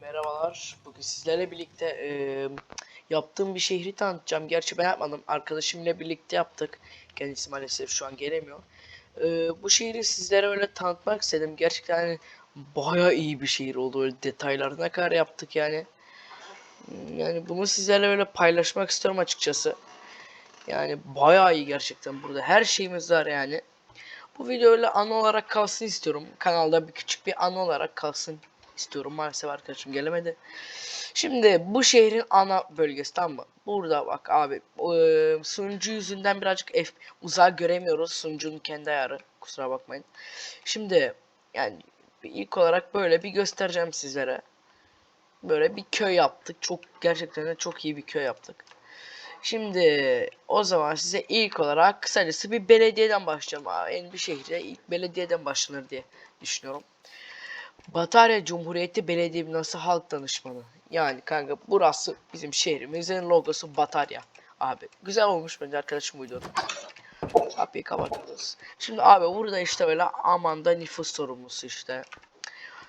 Merhabalar. Bugün sizlerle birlikte e, yaptığım bir şehri tanıtacağım. Gerçi ben yapmadım. Arkadaşımla birlikte yaptık. Kendisi maalesef şu an gelemiyor. E, bu şehri sizlere öyle tanıtmak istedim. Gerçekten hani baya iyi bir şehir oldu. Öyle detaylarına kadar yaptık yani. Hmm, Yani bunu sizlerle öyle paylaşmak istiyorum açıkçası. Yani baya iyi gerçekten burada. Her şeyimiz var yani. Bu video öyle an olarak kalsın istiyorum. Kanalda bir küçük bir an olarak kalsın istiyorum. Maalesef arkadaşım gelemedi. Şimdi bu şehrin ana bölgesi tamam mı? Burada bak abi eee, sunucu yüzünden birazcık F uzağı göremiyoruz. Sunucunun kendi ayarı. Kusura bakmayın. Şimdi yani ilk olarak böyle bir göstereceğim sizlere. Böyle bir köy yaptık. Çok gerçekten de çok iyi bir köy yaptık. Şimdi o zaman size ilk olarak kısacası bir belediyeden başlayacağım. Aa, En bir şehre ilk belediyeden başlanır diye düşünüyorum. Batarya Cumhuriyeti Belediye Binası Halk Danışmanı. Yani kanka burası bizim şehrimizin logosu Batarya. Abi güzel olmuş bence arkadaşım uydurdu. Kapıyı kapatıyoruz. Şimdi abi burada işte böyle amanda nüfus sorumlusu işte.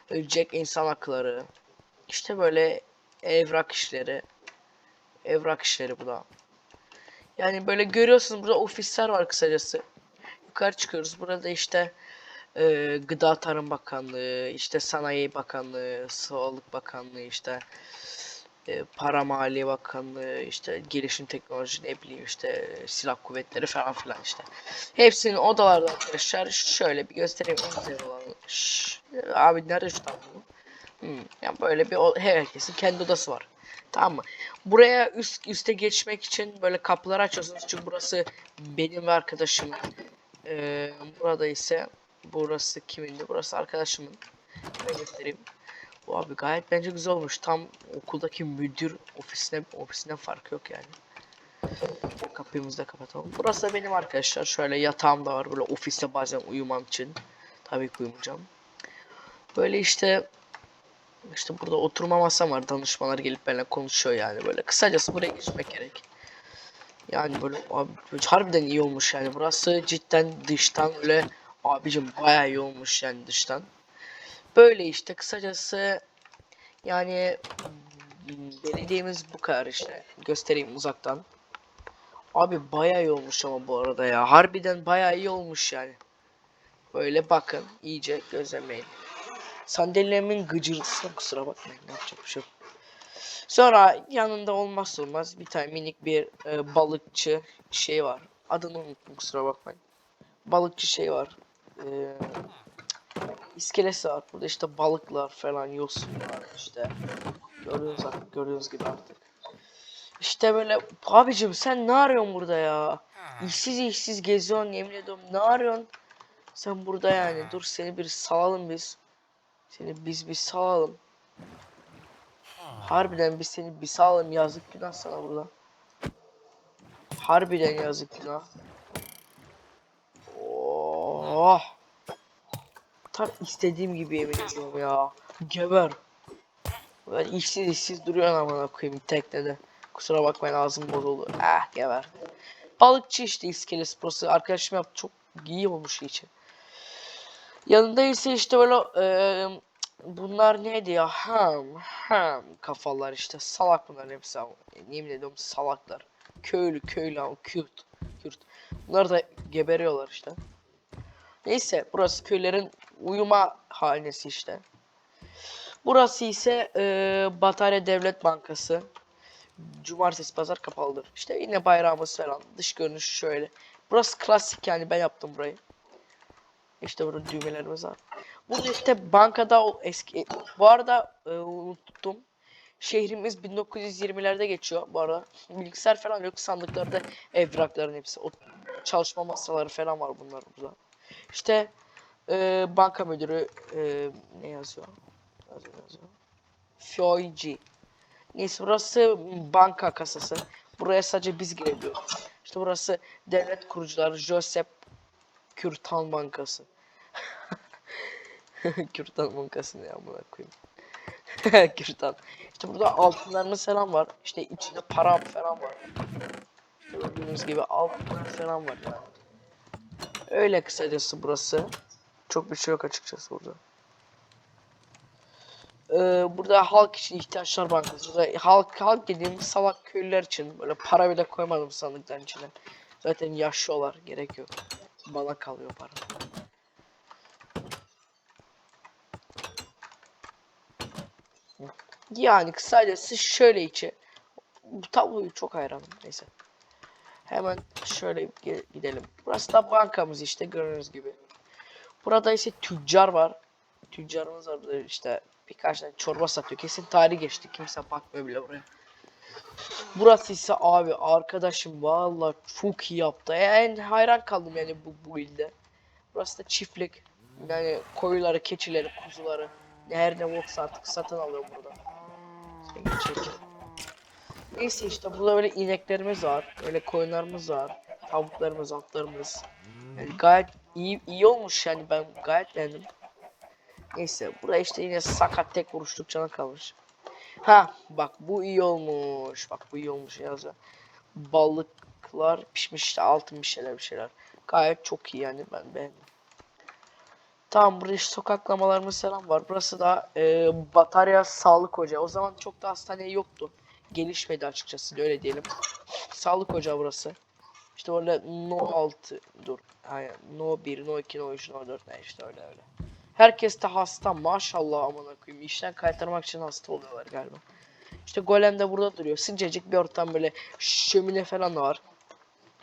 Ölecek insan hakları. İşte böyle evrak işleri. Evrak işleri bu da. Yani böyle görüyorsunuz burada ofisler var kısacası. Yukarı çıkıyoruz. Burada işte e, Gıda Tarım Bakanlığı, işte Sanayi Bakanlığı, Sağlık Bakanlığı, işte e, Para Maliye Bakanlığı, işte Gelişim Teknoloji ne bileyim işte Silah Kuvvetleri falan filan işte. Hepsinin odalarda arkadaşlar şöyle bir göstereyim. Şşş, abi nerede şu tablo? Hmm, yani böyle bir herkesin kendi odası var. Tamam mı? Buraya üst üste geçmek için böyle kapıları açıyorsunuz çünkü burası benim ve arkadaşımın. Ee, burada ise burası kimindi? Burası arkadaşımın. Göstereyim. Bu abi gayet bence güzel olmuş. Tam okuldaki müdür ofisine ofisinden farkı yok yani. Kapıyımızı da kapatalım. Burası da benim arkadaşlar. Şöyle yatağım da var. Böyle ofiste bazen uyumam için. Tabii ki uyumayacağım. Böyle işte işte burada oturma masam var. Danışmanlar gelip benimle konuşuyor yani böyle. Kısacası buraya geçmek gerek. Yani böyle abi böyle harbiden iyi olmuş yani. Burası cidden dıştan öyle abicim bayağı iyi olmuş yani dıştan. Böyle işte kısacası yani belediyemiz bu kadar işte. Göstereyim uzaktan. Abi bayağı iyi olmuş ama bu arada ya. Harbiden bayağı iyi olmuş yani. Böyle bakın iyice gözlemeyin. Sandalyelemin gıcırtısına kusura bakmayın. Ne yapacak bir şey. Sonra yanında olmazsa olmaz bir tane minik bir e, balıkçı şey var. Adını unuttum kusura bakmayın. Balıkçı şey var. E, iskelesi var. Burada işte balıklar falan yosunlar işte. Görüyoruz artık, gördüğünüz gibi artık. İşte böyle abicim sen ne arıyorsun burada ya? İşsiz işsiz geziyorsun yemin ediyorum ne arıyorsun? Sen burada yani dur seni bir salalım biz. Seni biz bir salalım. Harbiden biz seni bir salalım yazık günah sana burada. Harbiden yazık günah. Oh. Tam istediğim gibi yemin ediyorum ya. Geber. Ben işsiz işsiz duruyor amına koyayım teknede. Kusura bakmayın ağzım bozuldu. Ah geber. Balıkçı işte iskelesi burası. Arkadaşım yaptı çok iyi olmuş için. Yanında ise işte böyle eee, bunlar neydi ya? Ham ham kafalar işte salak bunlar hepsi yemin ediyorum salaklar. Köylü köylü ama Kürt. Kürt. Bunlar da geberiyorlar işte. Neyse burası köylerin uyuma hanesi işte. Burası ise eee Batarya Devlet Bankası. Cumartesi pazar kapalıdır. İşte yine bayrağımız falan. Dış görünüş şöyle. Burası klasik yani ben yaptım burayı. İşte burada düğmelerimiz var. Burada işte bankada o eski bu arada e, unuttum. Şehrimiz 1920'lerde geçiyor bu arada. Bilgisayar falan yok sandıklarda evrakların hepsi. O çalışma masaları falan var bunlar burada. İşte e, banka müdürü e, ne yazıyor? Yazıyor yazıyor. Fioji. Neyse burası banka kasası. Buraya sadece biz girebiliyoruz. İşte burası devlet kurucuları Joseph Kürtan Bankası. Kürtan Bankası ne ya amına koyayım. Kürtan. İşte burada altınlarımız falan var. İşte içinde para falan var. Gördüğünüz gibi altınlar falan var yani. Öyle kısacası burası. Çok bir şey yok açıkçası burada. Ee, burada halk için ihtiyaçlar bankası. Burada halk halk dediğim salak köylüler için böyle para bile koymadım sandıkların içine. Zaten yaşıyorlar gerek yok. Bana kalıyor para. Yani kısacası şöyle içi. Bu tabloyu çok hayranım. Neyse. Hemen şöyle gidelim. Burası da bankamız işte gördüğünüz gibi. Burada ise tüccar var. Tüccarımız var burada işte birkaç tane çorba satıyor. Kesin tarih geçti. Kimse bakmıyor bile buraya. Burası ise abi arkadaşım vallahi çok iyi yaptı. Yani hayran kaldım yani bu bu ilde. Burası da çiftlik. Yani koyuları, keçileri, kuzuları. Her ne yoksa artık satın alıyor burada. Sen geçerken. Neyse işte burada böyle ineklerimiz var. Böyle koyunlarımız var. Tavuklarımız, atlarımız. Yani gayet iyi iyi olmuş yani ben gayet beğendim. Neyse buraya işte yine sakat tek vuruşluk cana kalmış. Ha bak bu iyi olmuş. Bak bu iyi olmuş yazıyor. Balıklar pişmiş işte altın bir şeyler bir şeyler. Gayet çok iyi yani ben beğendim. Tamam burada işte sokaklamalarımız falan var. Burası da e, batarya sağlık ocağı. O zaman çok da hastane yoktu. Gelişmedi açıkçası öyle diyelim. Sağlık ocağı burası. İşte böyle No 6 dur. Hayır. No 1, No 2, No 3, No 4 ne işte öyle öyle. Herkes de hasta maşallah amına koyayım. İşten kaytarmak için hasta oluyorlar galiba. İşte golem de burada duruyor. Sıcacık bir ortam böyle şömine falan var.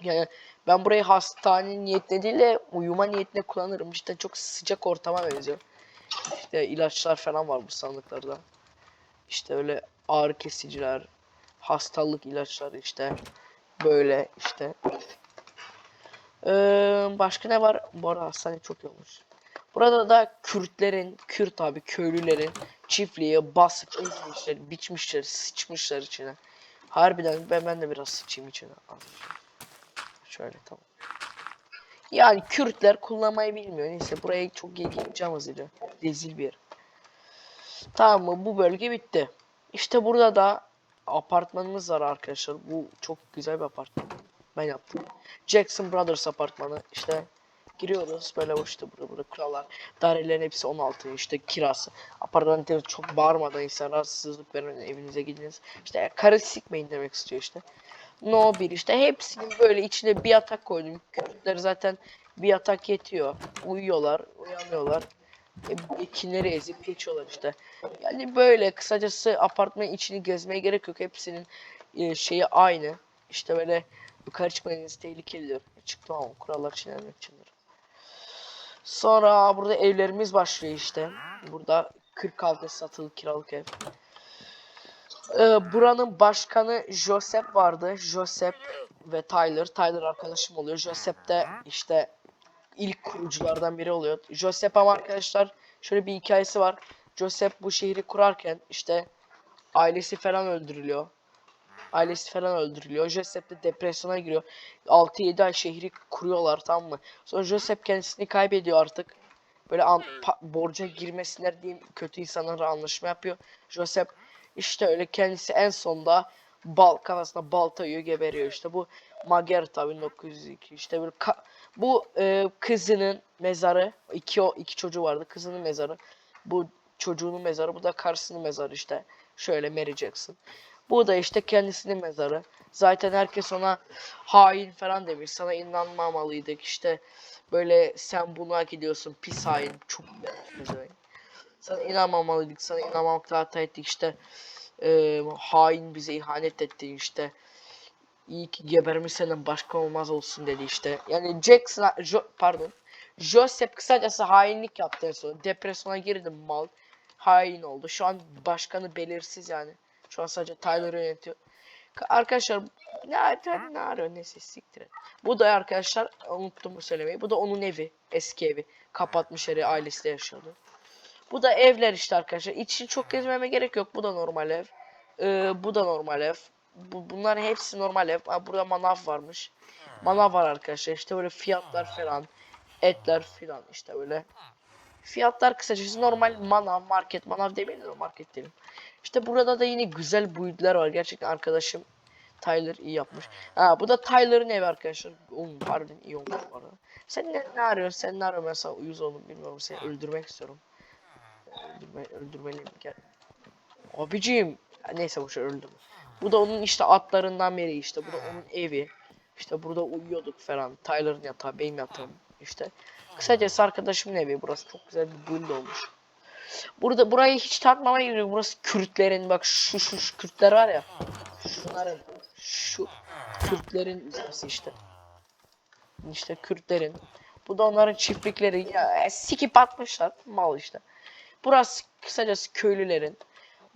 Yani ben burayı hastane niyetine değil de uyuma niyetine kullanırım. İşte çok sıcak ortama benziyor. İşte ilaçlar falan var bu sandıklarda. İşte öyle ağrı kesiciler, hastalık ilaçları işte böyle işte. Ee, başka ne var? Bu arada hastane çok iyi olmuş. Burada da Kürtlerin, Kürt abi köylülerin çiftliğe basıp ezmişler, biçmişler, sıçmışlar içine. Harbiden ben, ben de biraz sıçayım içine. Şöyle tamam. Yani Kürtler kullanmayı bilmiyor. Neyse buraya çok geleceğim hızlıca. Rezil bir yer. Tamam mı? Bu bölge bitti. İşte burada da apartmanımız var arkadaşlar. Bu çok güzel bir apartman. Ben yaptım. Jackson Brothers apartmanı. İşte giriyoruz böyle işte burada burada krallar. Dairelerin hepsi 16 işte kirası. Apartmanın temiz çok bağırmadan insan rahatsızlık vermeden evinize gidiniz. İşte karı sikmeyin demek istiyor işte. No 1 işte hepsinin böyle içine bir yatak koydum. Kürtler zaten bir yatak yetiyor. Uyuyorlar, uyanıyorlar. E, ekinleri ezip geçiyorlar işte. Yani böyle kısacası apartmanın içini gezmeye gerek yok. Hepsinin e, şeyi aynı. İşte böyle yukarı çıkmanız tehlikelidir. Çıktım ama kurallar çiğnenmek içindir. Sonra burada evlerimiz başlıyor işte. Burada 46 satılık kiralık ev. Ee, buranın başkanı Joseph vardı. Joseph ve Tyler. Tyler arkadaşım oluyor. Joseph de işte ilk kuruculardan biri oluyor. Joseph ama arkadaşlar şöyle bir hikayesi var. Joseph bu şehri kurarken işte ailesi falan öldürülüyor. Ailesi falan öldürülüyor. Joseph de depresyona giriyor. 6-7 ay şehri kuruyorlar tamam mı? Sonra Joseph kendisini kaybediyor artık. Böyle an, borca girmesinler diye kötü insanlarla anlaşma yapıyor. Joseph işte öyle kendisi en sonda bal kafasına balta yiyor geberiyor işte bu Magerta 1902 işte böyle bu e, kızının mezarı iki o iki çocuğu vardı kızının mezarı. Bu çocuğunun mezarı bu da karısının mezarı işte. Şöyle Mary Jackson. Bu da işte kendisinin mezarı. Zaten herkes ona hain falan demiş. Sana inanmamalıydık işte. Böyle sen buna gidiyorsun pis hain. Çok sana inanmamalıydık sana inanmamakta hata ettik işte. E, hain bize ihanet etti işte. İyi ki gebermiş senden başka olmaz olsun dedi işte. Yani Jackson, jo, pardon. Joseph kısacası hainlik yaptı en son. Depresyona girdi mal. Hain oldu. Şu an başkanı belirsiz yani. Şu an sadece Tyler yönetiyor. Ka- Arkadaşlar ne, ne, ne arıyor neyse siktir et. Bu da arkadaşlar unuttum söylemeyi. Bu da onun evi. Eski evi. Kapatmış yeri ailesiyle yaşıyordu. Bu da evler işte arkadaşlar. İçini çok gezmeme gerek yok. Bu da normal ev. Ee, bu da normal ev. Bu, bunlar hepsi normal ev. Ha, burada manav varmış. Manav var arkadaşlar. İşte böyle fiyatlar falan. Etler falan işte böyle. Fiyatlar kısacası normal manav market. Manav demeyelim de market diyelim. İşte burada da yine güzel build'ler var. Gerçekten arkadaşım Tyler iyi yapmış. Ha bu da Tyler'ın evi arkadaşlar. Oğlum harbiden iyi olmuş bu arada. Sen ne, ne arıyorsun? Sen ne arıyorsun? Mesela uyuz oldum bilmiyorum. Seni öldürmek istiyorum. Öldürme, öldürmeliyim. Gel. Abicim. Neyse boşver öldüm. Bu da onun işte atlarından biri işte. Bu da onun evi. İşte burada uyuyorduk falan. Tyler'ın yatağı, benim yatağım. işte. Kısacası arkadaşımın evi. Burası çok güzel bir build olmuş. Burada burayı hiç tartmama gerek. Burası Kürtlerin bak şu şu, şu Kürtler var ya. Şunların şu Kürtlerin işte. İşte Kürtlerin. Bu da onların çiftlikleri. Ya sikip atmışlar. Mal işte. Burası kısacası köylülerin.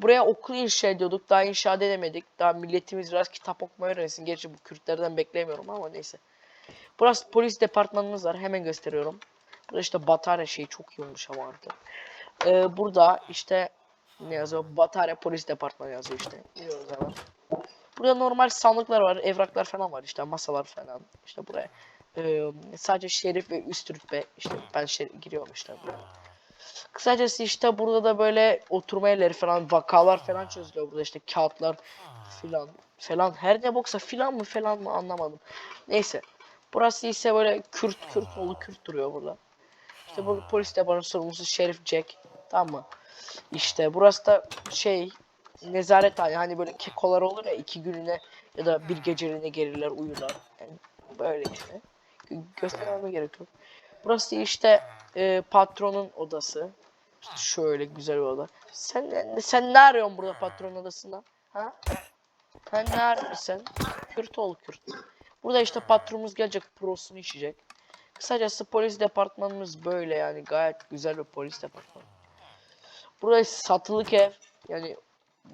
Buraya okul inşa ediyorduk. Daha inşa edemedik. Daha milletimiz biraz kitap okumayı öğrensin. Gerçi bu Kürtlerden beklemiyorum ama neyse. Burası polis departmanımız var. Hemen gösteriyorum. Burada işte batarya şeyi çok iyi olmuş ama artık. Ee, burada işte ne yazıyor? Batarya polis departmanı yazıyor işte. Biliyoruz hemen. Burada normal sandıklar var, evraklar falan var işte masalar falan. İşte buraya. Ee, sadece şerif ve üst rütbe işte ben şerif giriyorum işte buraya. Kısacası işte burada da böyle oturma yerleri falan vakalar falan çözülüyor burada işte kağıtlar filan falan her ne boksa filan mı falan mı anlamadım. Neyse. Burası ise böyle Kürt Kürt oğlu Kürt duruyor burada. İşte burada polis departmanı sorumlusu Şerif Jack. Tamam mı? İşte burası da şey nezarethane hani böyle kekolar olur ya iki gününe ya da bir geceliğine gelirler uyurlar. Yani böyle işte. Gö- göstermeme gerek yok. Burası işte e, patronun odası. İşte şöyle güzel bir oda. Sen sen ne arıyorsun burada patron odasında? Ha? Sen ne arıyorsun sen? Kürt ol Kürt. Burada işte patronumuz gelecek prosunu içecek. Kısacası polis departmanımız böyle yani gayet güzel bir polis departmanı. Burası satılık ev. Yani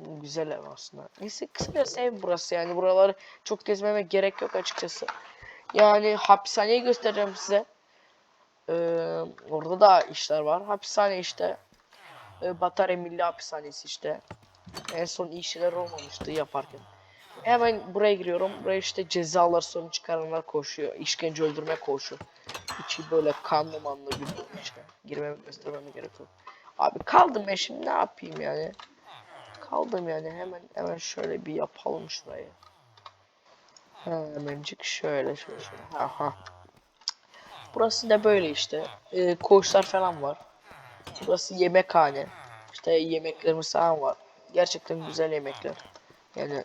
güzel ev aslında. Neyse kısacası ev burası yani buraları çok gezmeme gerek yok açıkçası. Yani hapishaneyi göstereceğim size. Ee, orada da işler var. Hapishane işte. Ee, Batarya Milli Hapishanesi işte. En son iyi şeyler olmamıştı yaparken. Hemen buraya giriyorum. Buraya işte cezalar sorun çıkaranlar koşuyor. İşkence öldürme koşuyor. İçi böyle kanlı manlı bir işte. Girmeme göstermeme gerek yok. Abi kaldım ben şimdi ne yapayım yani. Kaldım yani hemen hemen şöyle bir yapalım şurayı. Hemencik şöyle şöyle şöyle. Aha. Burası da böyle işte. Ee, koğuşlar falan var. Burası yemekhane. İşte yemeklerimiz falan var. Gerçekten güzel yemekler. Yani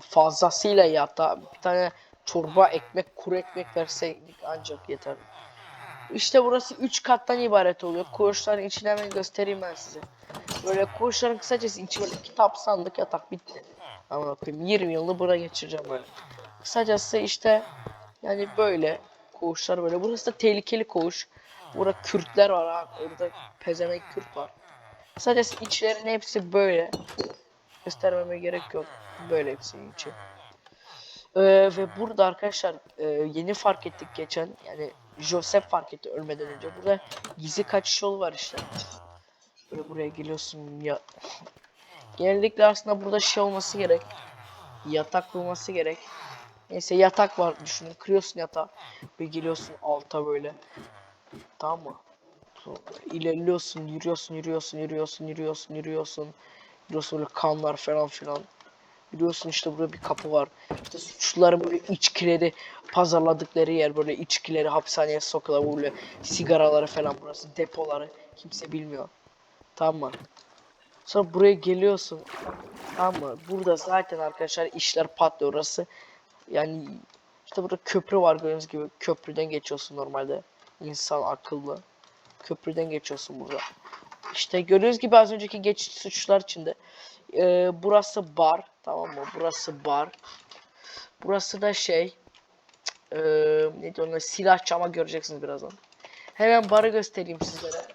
fazlasıyla iyi hatta bir tane çorba ekmek kuru ekmek verseydik ancak yeter. İşte burası 3 kattan ibaret oluyor. Koğuşların içini hemen göstereyim ben size. Böyle koğuşların kısacası içi böyle kitap sandık yatak bitti. Ama koyayım 20 yılını buraya geçireceğim böyle. Kısacası işte yani böyle koğuşlar böyle. Burası da tehlikeli koğuş. Burada Kürtler var ha. Orada pezemek Kürt var. Kısacası içlerin hepsi böyle. Göstermeme gerek yok. Böyle hepsinin içi. Ee, ve burada arkadaşlar e, yeni fark ettik geçen yani Joseph fark etti ölmeden önce. Burada gizli kaçış yolu var işte. Böyle buraya geliyorsun ya. Genellikle aslında burada şey olması gerek. Yatak bulması gerek. Neyse yatak var düşünün. Kırıyorsun yatağı. Ve geliyorsun alta böyle. Tamam mı? İlerliyorsun, yürüyorsun, yürüyorsun, yürüyorsun, yürüyorsun, yürüyorsun. Yürüyorsun böyle kanlar falan filan. Yürüyorsun işte burada bir kapı var. İşte suçluların böyle içkileri pazarladıkları yer böyle içkileri hapishaneye sokuyorlar böyle sigaraları falan burası depoları kimse bilmiyor. Tamam mı? Sonra buraya geliyorsun. Tamam mı? Burada zaten arkadaşlar işler patlıyor orası. Yani işte burada köprü var gördüğünüz gibi köprüden geçiyorsun normalde. İnsan akıllı. Köprüden geçiyorsun burada. İşte gördüğünüz gibi az önceki geçiş suçlar içinde. Ee, burası bar. Tamam mı? Burası bar. Burası da şey. Ee, ne diyorlar? Silah çama göreceksiniz birazdan. Hemen barı göstereyim sizlere.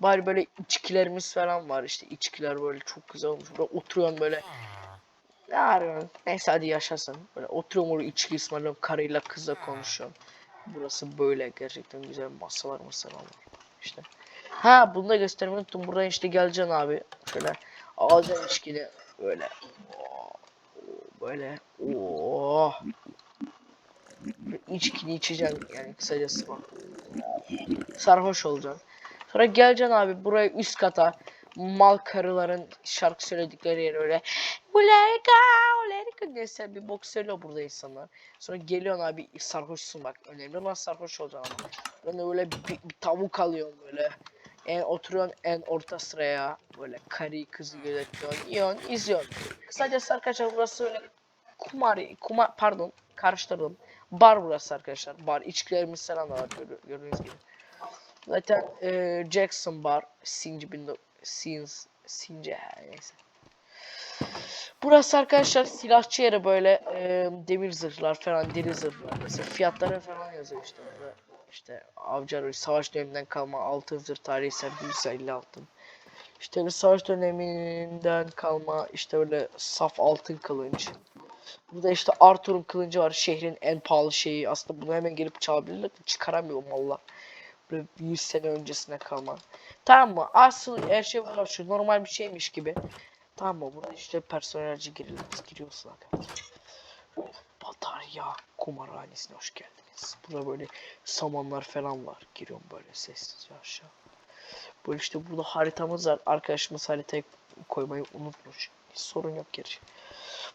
Bar böyle içkilerimiz falan var işte içkiler böyle çok güzel olmuş. Böyle oturuyorsun böyle. Ne arıyorsun? Neyse hadi yaşasın. Böyle oturuyorum oraya içki ısmarlıyorum. Karıyla kızla konuşuyorum. Burası böyle gerçekten güzel masalar masalar var. İşte. Ha bunu da göstermeyi unuttum. Buradan işte geleceksin abi. Şöyle alacaksın içkini böyle. Böyle. Oo. İçkini içeceksin yani kısacası bak. Sarhoş olacaksın. Sonra geleceksin abi buraya üst kata. Mal karıların şarkı söyledikleri yer öyle. Ulerika, ulerika neyse bir boks söylüyor burada insanlar. Sonra geliyorsun abi sarhoşsun bak. Önemli olan sarhoş olacaksın ama. Ben öyle bir, bir tavuk alıyorum böyle. En oturuyorsun en orta sıraya böyle karı kızı gözetiyorsun. Yiyorsun, izliyorsun. Kısacası arkadaşlar burası öyle kumar, kumar pardon karıştırdım. Bar burası arkadaşlar. Bar. içkilerimiz falan da var görü- gördüğünüz gibi. Zaten e, Jackson Bar. Sinci bin Sins Since ha, neyse. Burası arkadaşlar silahçı yeri böyle e, demir zırhlar falan deri zırhlar. Mesela fiyatları falan yazıyor işte burada. İşte avcı savaş döneminden kalma altın zırh tarihi eser 150 altın. İşte savaş döneminden kalma işte öyle saf altın kılınç. Burada işte Arthur'un kılıncı var. Şehrin en pahalı şeyi. Aslında bunu hemen gelip çalabilirler. Çıkaramıyorum valla. Böyle 100 sene öncesine kalma. Tamam mı? Asıl her şey var şu normal bir şeymiş gibi. Tamam mı? Burada işte personelci girilir. Biz giriyoruz arkadaşlar. Batarya kumarhanesine hoş geldiniz. Burada böyle samanlar falan var. Giriyorum böyle sessizce aşağı. Böyle işte burada haritamız var. Arkadaşımız haritayı koymayı unutmuş. Hiç sorun yok gerçi.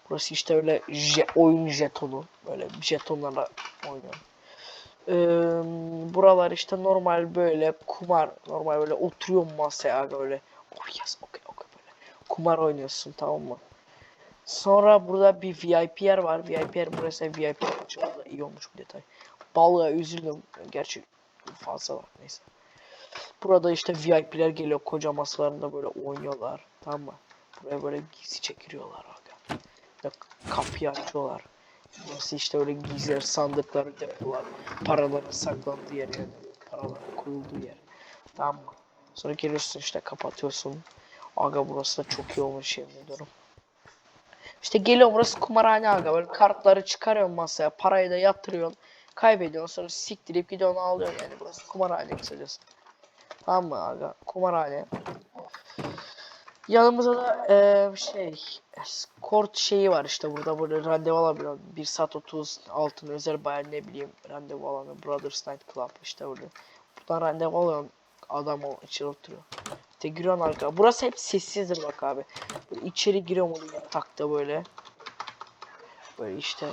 Burası işte öyle je- oyun jetonu. Böyle jetonlarla oynuyorum. Ee, buralar işte normal böyle kumar. Normal böyle oturuyorum masaya böyle. Oh yes, okay. Kumar oynuyorsun tamam mı? Sonra burada bir VIP yer var. VIP yer burası VIP da iyi olmuş bir detay. Balığa üzüldüm. Gerçi fazla var neyse. Burada işte VIP'ler geliyor koca masalarında böyle oynuyorlar. Tamam mı? Buraya böyle gizli çekiliyorlar aga. Ya kapıyı açıyorlar. Burası işte öyle gizli sandıkları depolar. Paraların saklandığı yer yani. Paraların koyulduğu yer. Tamam mı? Sonra geliyorsun işte kapatıyorsun. Aga burası da çok iyi olmuş yemin ediyorum. İşte geliyor burası kumarhane aga. Böyle kartları çıkarıyorsun masaya. Parayı da yatırıyorsun. Kaybediyorsun sonra siktirip gidiyorsun ağlıyorsun yani. Burası kumarhane kısacası. Tamam mı aga? Kumarhane. Yanımızda da eee, şey kort şeyi var işte burada böyle randevu alabiliyorsun. 1 saat 30 altın özel bayan ne bileyim randevu alanı Brothers Night Club işte böyle. Buradan randevu alıyorsun. Adam içeri oturuyor. İşte giriyorsun arka. Burası hep sessizdir bak abi. Böyle içeri giriyorum onu yatakta böyle. Böyle işte.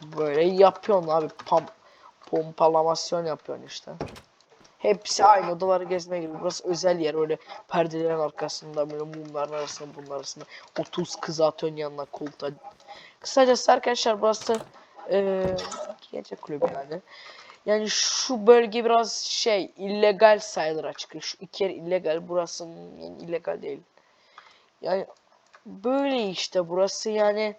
Böyle yapıyorsun abi. Pam pompalamasyon yapıyorsun işte. Hepsi aynı odaları gezmeye gibi. Burası özel yer öyle perdelerin arkasında böyle mumların arasında bunun arasında 30 kız atıyorsun yanına koltuğa. Kısacası arkadaşlar burası eee gece kulübü yani. Yani şu bölge biraz şey illegal sayılır açıkçası. Şu iki yer illegal. Burası yani illegal değil. Yani böyle işte burası yani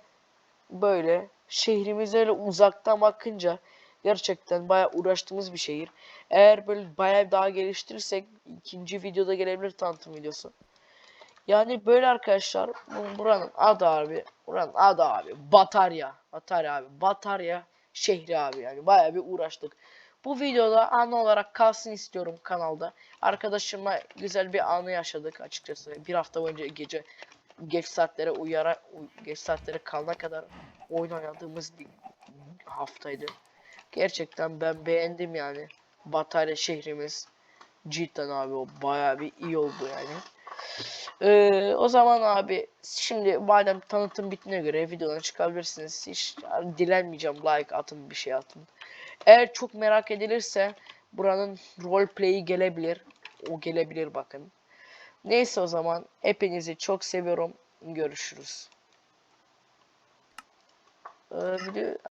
böyle şehrimiz öyle uzaktan bakınca gerçekten bayağı uğraştığımız bir şehir. Eğer böyle bayağı daha geliştirirsek ikinci videoda gelebilir tanıtım videosu. Yani böyle arkadaşlar bu- buranın adı abi buranın adı abi Batarya. Batarya abi Batarya şehri abi yani bayağı bir uğraştık. Bu videoda anı olarak kalsın istiyorum kanalda. Arkadaşımla güzel bir anı yaşadık açıkçası. Bir hafta boyunca gece geç saatlere uyara uy- geç saatlere kalana kadar oyun oynadığımız bir haftaydı. Gerçekten ben beğendim yani. Batarya şehrimiz cidden abi o bayağı bir iyi oldu yani. Ee, o zaman abi şimdi madem tanıtım bittiğine göre videodan çıkabilirsiniz. Hiç dilenmeyeceğim like atın bir şey atın. Eğer çok merak edilirse buranın roleplay'i gelebilir. O gelebilir bakın. Neyse o zaman hepinizi çok seviyorum. Görüşürüz. Ee, video